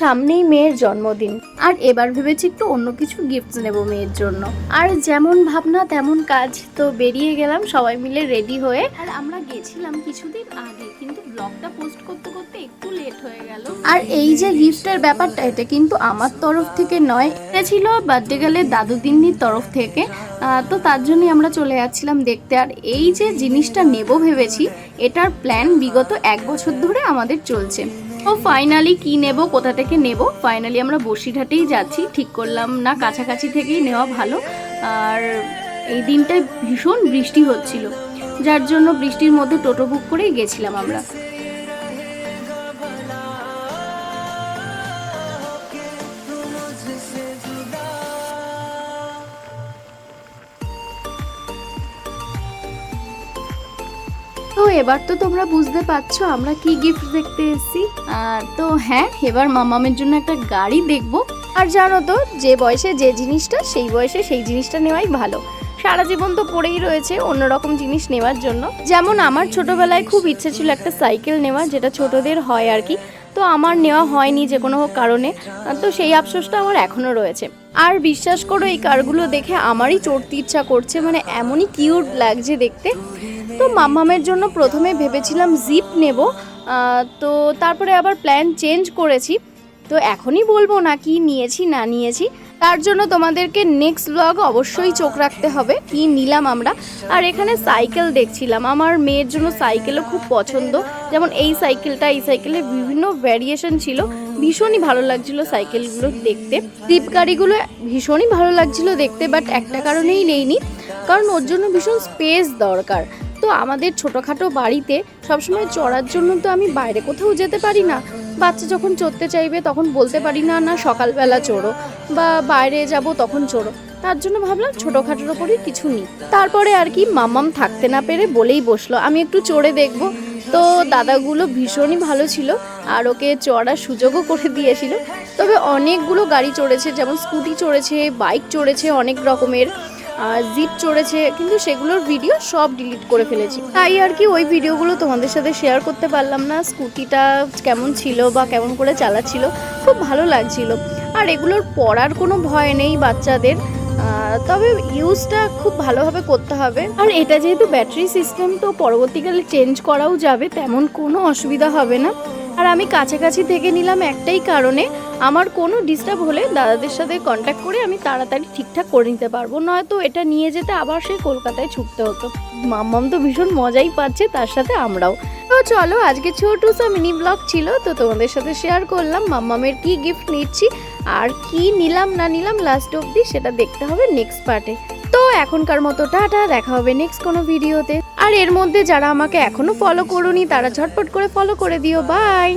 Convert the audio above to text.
সামনেই মেয়ের জন্মদিন। আর এবার ভেবেছি একটু অন্য কিছু গিফট নেব মেয়ের জন্য। আর যেমন ভাবনা, তেমন কাজ। তো বেরিয়ে গেলাম, সবাই মিলে রেডি হয়ে। আর আমরা গেছিলাম কিছুদিন আগে, কিন্তু ব্লগটা পোস্ট করতে করতে একটু লেট হয়ে গেল। আর এই যে গিফটের ব্যাপারটা, এটা কিন্তু আমার তরফ থেকে নয়। এটা ছিল বার্থডে গেলে দাদু তরফ থেকে। তো তার জন্যই আমরা চলে যাচ্ছিলাম দেখতে। আর এই যে জিনিসটা নেব ভেবেছি, এটার প্ল্যান বিগত এক বছর ধরে আমাদের চলছে। তো ফাইনালি কি নেব? কোথা থেকে নেব? ফাইনালি আমরা বসিরহাটেই যাচ্ছি। ঠিক করলাম না, কাছাকাছি থেকেই নেওয়া ভালো। আর এই দিনটায় ভীষণ বৃষ্টি হচ্ছিল। যার জন্য বৃষ্টির মধ্যে টোটো বুক করেই গেছিলাম আমরা। তো এবার তো তোমরা বুঝতে পারছ আমরা কি গিফট দেখতে এসেছি। তো হ্যাঁ এবার মামামের জন্য একটা গাড়ি দেখব। আর জানো তো, যে বয়সে যে জিনিসটা, সেই বয়সে সেই জিনিসটা নেওয়াই ভালো। সারা জীবন তো পড়েই রয়েছে অন্যরকম জিনিস নেওয়ার জন্য। যেমন আমার ছোটবেলায় খুব ইচ্ছে ছিল একটা সাইকেল নেওয়া যেটা ছোটদের হয় আর কি। তো আমার নেওয়া হয়নি যে কোনো কারণে। তো সেই আফসোসটা আমার এখনও রয়েছে। আর বিশ্বাস করো, এই কারগুলো দেখে আমারই চড়তে ইচ্ছা করছে। মানে এমনই কিউট লাগছে দেখতে। তো মাম্মামের জন্য প্রথমে ভেবেছিলাম জিপ নেব তো তারপরে আবার প্ল্যান চেঞ্জ করেছি। তো এখনই বলব না কি নিয়েছি, না নিয়েছি। তার জন্য তোমাদেরকে নেক্সট ব্লগ অবশ্যই চোখ রাখতে হবে, কি নিলাম আমরা। আর এখানে সাইকেল দেখছিলাম, আমার মেয়ের জন্য সাইকেলও খুব পছন্দ। যেমন এই সাইকেলটা এই সাইকেলের বিভিন্ন ভ্যারিয়েশন ছিল। ভীষণই ভালো লাগছিল সাইকেলগুলো দেখতে। জিপ গাড়িগুলো ভীষণই ভালো লাগছিল দেখতে বাট একটা কারণেই নেইনি। কারণ ওর জন্য ভীষণ স্পেস দরকার। তো আমাদের ছোটোখাটো বাড়িতে সবসময় চড়ার জন্য তো আমি বাইরে কোথাও যেতে পারি না। বাচ্চা যখন চড়তে চাইবে তখন বলতে পারি, না না, সকালবেলা চড়ো বা বাইরে যাব তখন চড়ো। তার জন্য ভাবলাম ছোটোখাটোর ওপরই কিছু নিই। তারপরে আর কি মামাম থাকতে না পেরে বলেই বসল, আমি একটু চড়ে দেখব। তো দাদাগুলো ভীষণই ভালো ছিল আর ওকে চড়ার সুযোগও করে দিয়েছিল। তবে অনেকগুলো গাড়ি চড়েছে, যেমন স্কুটি চড়েছে, বাইক চড়েছে অনেক রকমের। জিপ চড়েছে, কিন্তু সেগুলোর ভিডিও সব ডিলিট করে ফেলেছি। তাই আর কি ওই ভিডিওগুলো তোমাদের সাথে শেয়ার করতে পারলাম না, স্কুটিটা কেমন ছিল বা কেমন করে চালাচ্ছিল, খুব ভালো লাগছিল। আর এগুলোর পড়ার কোনো ভয় নেই বাচ্চাদের তবে ইউজটা খুব ভালোভাবে করতে হবে। আর এটা যেহেতু ব্যাটারি সিস্টেম তো পরবর্তীকালে চেঞ্জ করাও যাবে, তেমন কোনো অসুবিধা হবে না। আর আমি কাছাকাছি থেকে নিলাম একটাই কারণে, আমার কোনো ডিস্টার্ব হলে দাদাদের সাথে কন্ট্যাক্ট করে আমি তাড়াতাড়ি ঠিকঠাক করে নিতে পারব। নয়তো এটা নিয়ে যেতে আবার সেই কলকাতায় ছুটতে হতো। মাম্মাম তো ভীষণ মজাই পাচ্ছে, তার সাথে আমরাও। তো চলো, আজকে ছোট সা মিনি ব্লগ ছিল, তো তোমাদের সাথে শেয়ার করলাম। মাম্মামের কি গিফট নিচ্ছি আর কি নিলাম না নিলাম লাস্ট অবধি সেটা দেখতে হবে নেক্সট পার্টে তো এখনকার মতো টাটা, দেখা হবে নেক্সট কোনো ভিডিওতে আর এর মধ্যে যারা আমাকে এখনও ফলো করুনি, তারা ঝটপট করে ফলো করে দিও। বাই